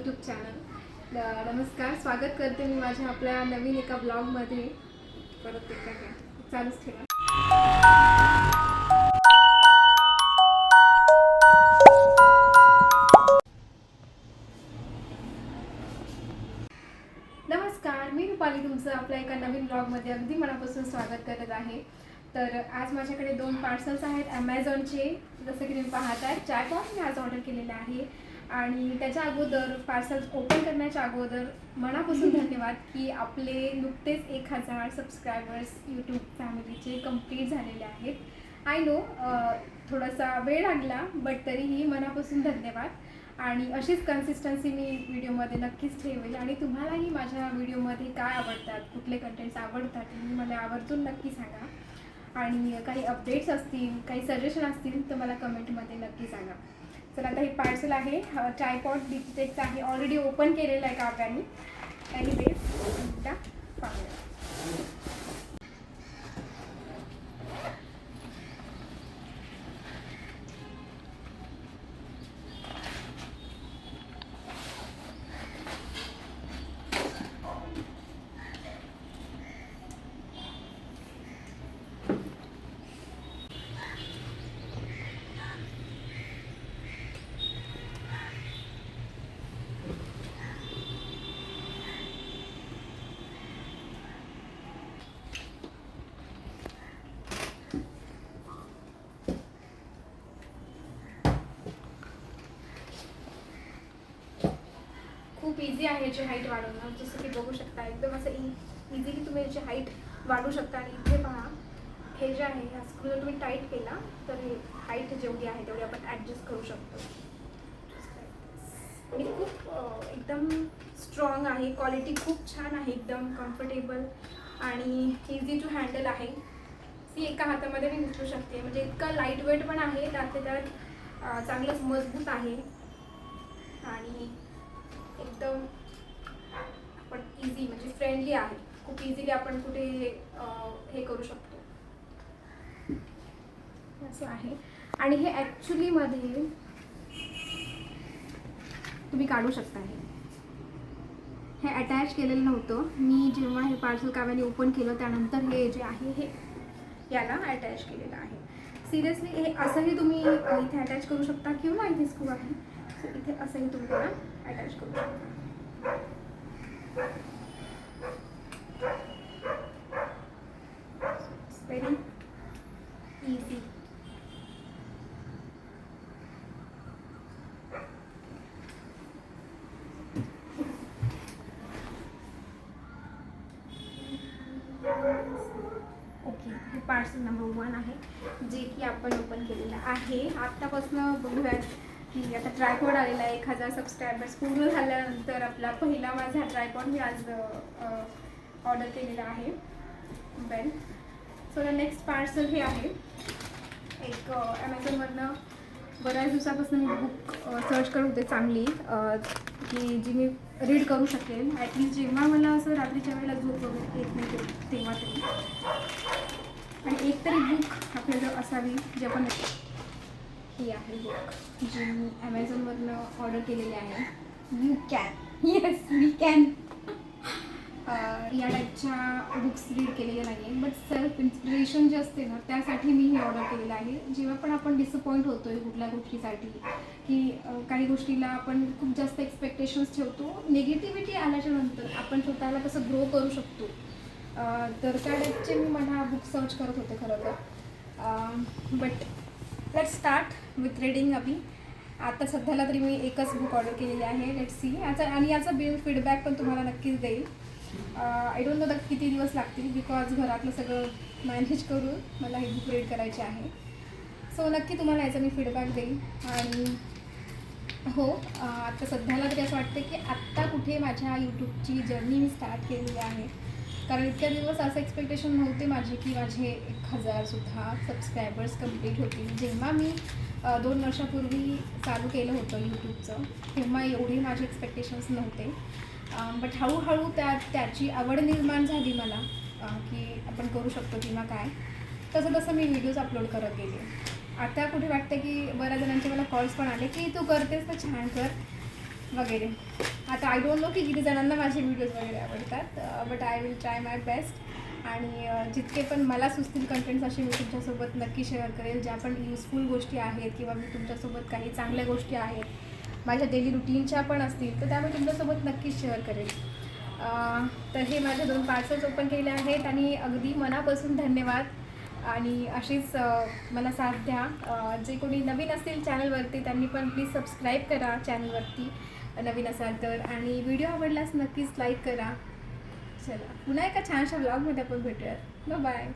YouTube channel नमस्कार स्वागत करते मी माझ्या आपल्या नवीन एका ब्लॉगमध्ये परत एकदा काय चालूच ठेवा. नमस्कार मी रुपाली तुमचं आपल्या एका नवीन ब्लॉगमध्ये अगदी मनापासून स्वागत करत आहे. तर आज माझ्याकडे दोन पार्सल्स आहेत ॲमेझॉनचे जसं की तुम्ही पाहताय चाय पॉट मी आज ऑर्डर केलेला आहे आणि त्याच्या अगोदर पार्सल ओपन करण्याच्या अगोदर मनापासून धन्यवाद की आपले नुकतेच एक हजार सबस्क्रायबर्स यूट्यूब फॅमिलीचे कंप्लीट झालेले आहेत. आय नो थोडासा वेळ लागला बट तरीही मनापासून धन्यवाद. आणि अशीच कन्सिस्टन्सी मी व्हिडिओमध्ये नक्कीच ठेवेल. आणि तुम्हालाही माझ्या व्हिडिओमध्ये काय आवडतात कुठले कंटेंट्स आवडतात तुम्ही मला आवर्जून नक्की सांगा. आणि काही अपडेट्स असतील काही सजेशन असतील तर मला कमेंटमध्ये नक्की सांगा. चला आता हे पार्सल आहे. ट्रायपॉड डिजिटेकचं आहे. ऑलरेडी ओपन केलेलं आहे काव्याने. एनिवेज एकदा पाहूया खूप इझी आहे याची हाईट वाढवणं. जसं की बघू शकता एकदम असं e- इझिली तुम्ही याची हाईट वाढवू शकता. आणि इथे पहा हे जे आहे ह्या स्क्रू जर तुम्ही टाईट केला तर हे हाईट जेवढी आहे तेवढी आपण ॲडजस्ट करू शकतो. आणि खूप एकदम स्ट्रॉंग आहे. क्वालिटी खूप छान आहे एकदम कम्फर्टेबल आणि इझी टू हँडल आहे. ती एका हातामध्ये मी उचलू शकते. म्हणजे इतका लाइट वेट पण आहे त्यातल्या त्यात चांगलंच मजबूत आहे. आणि एकदम आपण इझी म्हणजे फ्रेंडली आहे. खूप इझिली आपण कुठे हे करू शकतो. असं आहे. आणि हे ॲक्च्युलीमध्ये तुम्ही काढू शकता हे. हे अटॅच केलेलं नव्हतं. मी जेव्हा हे पार्सल काव्याने ओपन केलं त्यानंतर हे जे आहे हे याला अटॅच केलेलं आहे. सिरियसली हे असंही तुम्ही इथे अटॅच करू शकता किंवा इथे स्क्रू आहे. सो इथे असंही तुम्ही त्याला अटॅच करू व्हेरी इझी ओके हे पार्सल नंबर वन आहे जे की आपण ओपन केलेलं आहे. आत्तापासून बघूयात की आता ट्रायपॉड आलेला आहे एक हजार सबस्क्रायबर्स पूर्ण झाल्यानंतर आपला पहिला माझा ट्रायपॉड मी आज ऑर्डर केलेला आहे. Well so the next parcel हे आहे. एक ॲमेझॉनवरनं बऱ्याच दिवसापासून मी बुक सर्च करत होते चांगली की जी मी रीड करू शकेल ॲटलीस्ट जेव्हा मला असं रात्रीच्या वेळेला झोप वगैरे येत नाही तेव्हा तरी. आणि एक तरी बुक आपल्याजवळ असावी जे आपण ही आहे बुक जी मी ॲमेझॉनवरनं ऑर्डर केलेली आहे. You can yes we can या टाईपच्या बुक्स रीड केलेल्या नाही आहे बट सेल्फ इन्स्पिरेशन जे असते ना त्यासाठी मी हे ऑर्डर केलेलं आहे. जेव्हा पण आपण डिसअपॉईंट होतो आहे कुठल्या गोष्टीसाठी की काही गोष्टीला आपण खूप जास्त एक्सपेक्टेशन्स ठेवतो निगेटिव्हिटी आल्याच्यानंतर आपण स्वतःला कसं ग्रो करू शकतो. तर त्या टाईपचे मी मला बुक सर्च करत होते खरं तर. But let start with reading अभी. आता सध्याला तरी मी एकच बुक ऑर्डर केलेली आहे. लेट सी याचा आणि याचा बिल फीडबॅक पण तुम्हाला नक्कीच देईल. आय डोंट नो द किती दिवस लागतील बिकॉज घरातलं सगळं मॅनेज करून मला हे बुक रीड करायचे आहे. सो नक्की तुम्हाला याचा मी फीडबॅक देईल. आणि हो आता सध्याला तरी असं वाटतं की आत्ता कुठे माझ्या यूट्यूबची जर्नी मी स्टार्ट केलेली आहे. कारण इतक्या दिवस असं एक्सपेक्टेशन नव्हते माझे की माझे एक हजारसुद्धा सबस्क्रायबर्स कंप्लीट होतील. जेव्हा मी दोन वर्षापूर्वी चालू केलं होतं यूट्यूबचं तेव्हा एवढे माझे एक्सपेक्टेशन्स नव्हते. बट हळूहळू त्या त्याची आवड निर्माण झाली मला की आपण करू शकतो किंवा काय. तसं तसं मी व्हिडिओज अपलोड करत गेले. आता कुठे वाटतं की बऱ्याच जणांचे मला कॉल्स पण आले की तू करतेस तर छान कर वगैरे. आता आय डोंट नो की किती जणांना माझे व्हिडिओज वगैरे आवडतात but I will try my best आणि जितके पण मला सुचतील कंटेंट्स असे मी तुमच्यासोबत नक्की शेअर करेल ज्या पण युजफुल गोष्टी आहेत किंवा मी तुमच्यासोबत काही चांगल्या गोष्टी आहेत माझ्या डेली रुटीनच्या पण असतील तर त्या मी तुमच्यासोबत नक्कीच शेअर करेल. तर हे माझे दोन पार्सल्स ओपन केले आहेत आणि अगदी मनापासून धन्यवाद. आणि अशीच मला साथ द्या. जे कोणी नवीन असतील चॅनलवरती त्यांनी पण प्लीज सबस्क्राईब करा चॅनलवरती नवीन असाल तर. आणि व्हिडिओ आवडल्यास नक्कीच लाईक करा. चला पुन्हा एका छानशा ब्लॉगमध्ये आपण भेटूयात. बाय.